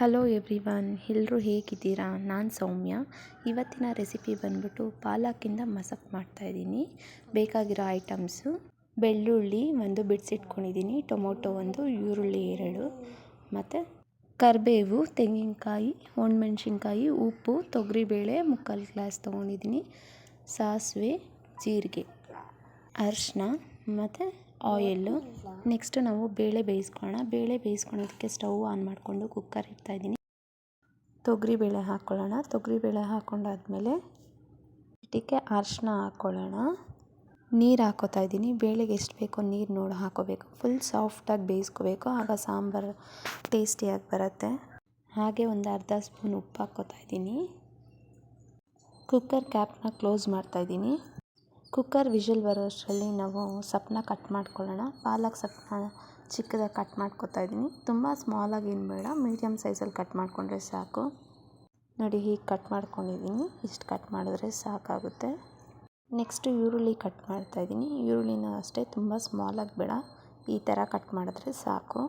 Hello everyone ಎಲ್ಲರೂ ಹೇಗಿದ್ದೀರಾ? ನಾನು ಸೌಮ್ಯ. ಇವತ್ತಿನ ರೆಸಿಪಿ ಬಂದ್ಬಿಟ್ಟು ಪಾಲಕಿಂದ ಮಸಕ್ ಮಾಡ್ತಾಯಿದ್ದೀನಿ ಬೇಕಾಗಿರೋ ಐಟಮ್ಸು ಬೆಳ್ಳುಳ್ಳಿ ಒಂದು ಬಿಡಿಸಿಟ್ಕೊಂಡಿದ್ದೀನಿ, ಟೊಮೊಟೊ ಒಂದು ಈರುಳ್ಳಿ ಎರಡು, ಮತ್ತು ಕರಿಬೇವು, ತೆಂಗಿನಕಾಯಿ, ಒಣಮೆಣ್ಸಿನ್ಕಾಯಿ, ಉಪ್ಪು, ತೊಗರಿಬೇಳೆ, ಮುಕ್ಕಾಲು ಗ್ಲಾಸ್ ತೊಗೊಂಡಿದ್ದೀನಿ, ಸಾಸಿವೆ, ಜೀರಿಗೆ ಅರಿಶಿನ ಮತ್ತು ಆಯಿಲ್ಲು ನೆಕ್ಸ್ಟ್ ನಾವು ಬೇಳೆ ಬೇಯಿಸ್ಕೊಳ್ಳೋಣ. ಬೇಳೆ ಬೇಯಿಸ್ಕೊಳೋದಕ್ಕೆ ಸ್ಟವ್ ಆನ್ ಮಾಡಿಕೊಂಡು ಕುಕ್ಕರ್ ಇಡ್ತಾಯಿದ್ದೀನಿ ತೊಗರಿಬೇಳೆ ಹಾಕ್ಕೊಳ್ಳೋಣ ತೊಗರಿಬೇಳೆ ಹಾಕ್ಕೊಂಡಾದ್ಮೇಲೆ ಇದಕ್ಕೆ ಅರ್ಶಿನ ಹಾಕ್ಕೊಳ್ಳೋಣ ನೀರು ಹಾಕೋತಾ ಇದ್ದೀನಿ. ಬೇಳೆಗೆ ಎಷ್ಟು ಬೇಕೋ ನೀರು ನೋಡಿ ಹಾಕೋಬೇಕು. ಫುಲ್ ಸಾಫ್ಟಾಗಿ ಬೇಯಿಸ್ಕೋಬೇಕು. ಆಗ ಸಾಂಬಾರು ಟೇಸ್ಟಿಯಾಗಿ ಬರುತ್ತೆ. ಹಾಗೆ ಒಂದು ಅರ್ಧ ಸ್ಪೂನ್ ಉಪ್ಪು ಹಾಕ್ಕೋತಾ ಇದ್ದೀನಿ. ಕುಕ್ಕರ್ ಕ್ಯಾಪ್ನ ಕ್ಲೋಸ್ ಮಾಡ್ತಾಯಿದ್ದೀನಿ ಕುಕ್ಕರ್ ವಿಷಲ್ ಬರೋ ಅಷ್ಟರಲ್ಲಿ ನಾವು ಸೊಪ್ಪನ್ನ ಕಟ್ ಮಾಡ್ಕೊಳ್ಳೋಣ. ಪಾಲಕ್ ಸೊಪ್ಪನ್ನ ಚಿಕ್ಕದಾಗಿ ಕಟ್ ಮಾಡ್ಕೊತಾ ಇದ್ದೀನಿ. ತುಂಬ ಸ್ಮಾಲಾಗಿ ಏನು ಬೇಡ, ಮೀಡಿಯಮ್ ಸೈಜಲ್ಲಿ ಕಟ್ ಮಾಡಿಕೊಂಡ್ರೆ ಸಾಕು. ನೋಡಿ, ಹೀಗೆ ಕಟ್ ಮಾಡ್ಕೊಂಡಿದ್ದೀನಿ. ಇಷ್ಟು ಕಟ್ ಮಾಡಿದ್ರೆ ಸಾಕಾಗುತ್ತೆ. ನೆಕ್ಸ್ಟು ಈರುಳ್ಳಿ ಕಟ್ ಮಾಡ್ತಾ ಇದ್ದೀನಿ. ಈರುಳ್ಳಿನ ಅಷ್ಟೇ, ತುಂಬ ಸ್ಮಾಲಾಗಿ ಬೇಡ. ಈ ಥರ ಕಟ್ ಮಾಡಿದ್ರೆ ಸಾಕು.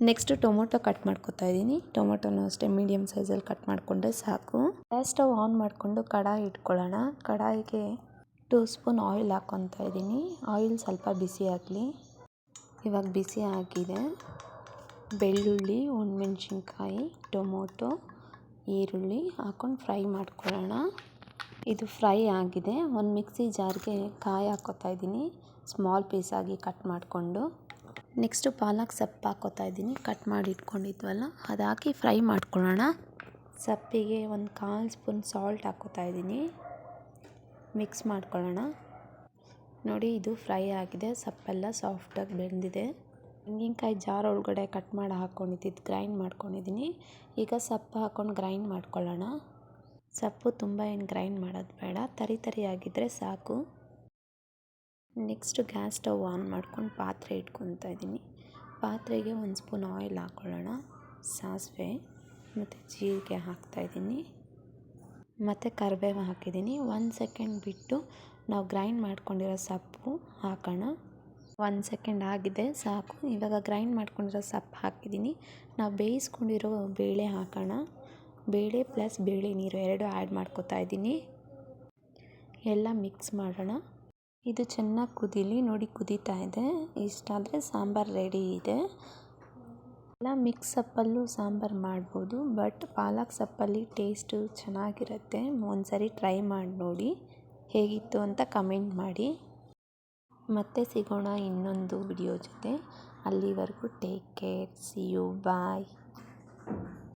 ನೆಕ್ಸ್ಟು ಟೊಮೊಟೊ ಕಟ್ ಮಾಡ್ಕೊತಾ ಇದ್ದೀನಿ. ಟೊಮೊಟೊನೂ ಅಷ್ಟೇ ಮೀಡಿಯಮ್ ಸೈಜಲ್ಲಿ ಕಟ್ ಮಾಡಿಕೊಂಡ್ರೆ ಸಾಕು. ಗ್ಯಾಸ್ ಸ್ಟವ್ ಆನ್ ಮಾಡಿಕೊಂಡು ಕಡಾಯಿ ಇಟ್ಕೊಳ್ಳೋಣ. ಕಡಾಯಿಗೆ ಟೂ ಸ್ಪೂನ್ ಆಯಿಲ್ ಹಾಕ್ಕೊತಾ ಇದ್ದೀನಿ. ಆಯಿಲ್ ಸ್ವಲ್ಪ ಬಿಸಿ ಆಗಲಿ. ಇವಾಗ ಬಿಸಿ ಆಗಿದೆ. ಬೆಳ್ಳುಳ್ಳಿ ಒಣಮೆಣ್ಸಿನ್ಕಾಯಿ ಟೊಮೊಟೊ, ಈರುಳ್ಳಿ ಹಾಕ್ಕೊಂಡು ಫ್ರೈ ಮಾಡ್ಕೊಳ್ಳೋಣ. ಇದು ಫ್ರೈ ಆಗಿದೆ. ಒಂದು ಮಿಕ್ಸಿ ಜಾರ್ಗೆ ಕಾಯಿ ಹಾಕ್ಕೋತಾ ಇದ್ದೀನಿ. ಸ್ಮಾಲ್ ಪೀಸಾಗಿ ಕಟ್ ಮಾಡಿಕೊಂಡು. ನೆಕ್ಸ್ಟು ಪಾಲಕ್ ಸೊಪ್ಪು ಹಾಕ್ಕೋತಾ ಇದ್ದೀನಿ. ಕಟ್ ಮಾಡಿ ಇಟ್ಕೊಂಡಿದ್ವಲ್ಲ ಅದು ಹಾಕಿ ಫ್ರೈ ಮಾಡ್ಕೊಳ್ಳೋಣ. ಸೊಪ್ಪಿಗೆ ಒಂದು ಕಾಲು ಸ್ಪೂನ್ ಸಾಲ್ಟ್ ಹಾಕ್ಕೋತಾ ಇದ್ದೀನಿ. ಮಿಕ್ಸ್ ಮಾಡ್ಕೊಳ್ಳೋಣ. ನೋಡಿ, ಇದು ಫ್ರೈ ಆಗಿದೆ. ಸೊಪ್ಪೆಲ್ಲ ಸಾಫ್ಟಾಗಿ ಬೆಂದಿದೆ. ತೆಂಗಿನಕಾಯಿ ಜಾರ್ ಒಳಗಡೆ ಕಟ್ ಮಾಡಿ ಹಾಕ್ಕೊಂಡಿದ್ದು ಗ್ರೈಂಡ್ ಮಾಡ್ಕೊಂಡಿದ್ದೀನಿ. ಈಗ ಸಪ್ಪು ಹಾಕ್ಕೊಂಡು ಗ್ರೈಂಡ್ ಮಾಡ್ಕೊಳ್ಳೋಣ. ಸೊಪ್ಪು ತುಂಬ ಏನು ಗ್ರೈಂಡ್ ಮಾಡೋದು ಬೇಡ. ತರಿ ತರಿ ಆಗಿದ್ದರೆ ಸಾಕು. ನೆಕ್ಸ್ಟ್ ಗ್ಯಾಸ್ ಸ್ಟವ್ ಆನ್ ಮಾಡ್ಕೊಂಡು ಪಾತ್ರೆ ಇಟ್ಕೊತಾ ಇದ್ದೀನಿ. ಪಾತ್ರೆಗೆ ಒಂದು ಸ್ಪೂನ್ ಆಯಿಲ್ ಹಾಕ್ಕೊಳ್ಳೋಣ ಸಾಸಿವೆ ಮತ್ತು ಜೀರಿಗೆ ಹಾಕ್ತಾಯಿದ್ದೀನಿ ಮತ್ತು ಕರಿಬೇವು ಹಾಕಿದ್ದೀನಿ. ಒಂದು ಸೆಕೆಂಡ್ ಬಿಟ್ಟು ನಾವು ಗ್ರೈಂಡ್ ಮಾಡ್ಕೊಂಡಿರೋ ಸೊಪ್ಪು ಹಾಕೋಣ. ಒಂದು ಸೆಕೆಂಡ್ ಆಗಿದೆ, ಸಾಕು. ಇವಾಗ ಗ್ರೈಂಡ್ ಮಾಡ್ಕೊಂಡಿರೋ ಸೊಪ್ಪು ಹಾಕಿದ್ದೀನಿ. ನಾವು ಬೇಯಿಸ್ಕೊಂಡಿರೋ ಬೇಳೆ ಹಾಕೋಣ. ಬೇಳೆ ಪ್ಲಸ್ ಬೇಳೆ ನೀರು ಎರಡು ಆ್ಯಡ್ ಮಾಡ್ಕೋತಾ ಇದ್ದೀನಿ. ಎಲ್ಲ ಮಿಕ್ಸ್ ಮಾಡೋಣ. ಇದು ಚೆನ್ನಾಗಿ ಕುದೀಲಿ, ನೋಡಿ ಕುದೀತಾ ಇದೆ. ಇಷ್ಟಾದರೆ ಸಾಂಬಾರು ರೆಡಿ ಇದೆ. ಎಲ್ಲ ಮಿಕ್ಸ್ ಸೊಪ್ಪಲ್ಲೂ ಸಾಂಬಾರು ಮಾಡ್ಬೋದು, ಬಟ್ ಪಾಲಕ್ ಸೊಪ್ಪಲ್ಲಿ ಟೇಸ್ಟು ಚೆನ್ನಾಗಿರುತ್ತೆ. ಒಂದು ಸರಿ ಟ್ರೈ ಮಾಡಿ ನೋಡಿ, ಹೇಗಿತ್ತು ಅಂತ ಕಮೆಂಟ್ ಮಾಡಿ. ಮತ್ತೆ ಸಿಗೋಣ ಇನ್ನೊಂದು ವಿಡಿಯೋ ಜೊತೆ. ಅಲ್ಲಿವರೆಗೂ take care, see you, bye.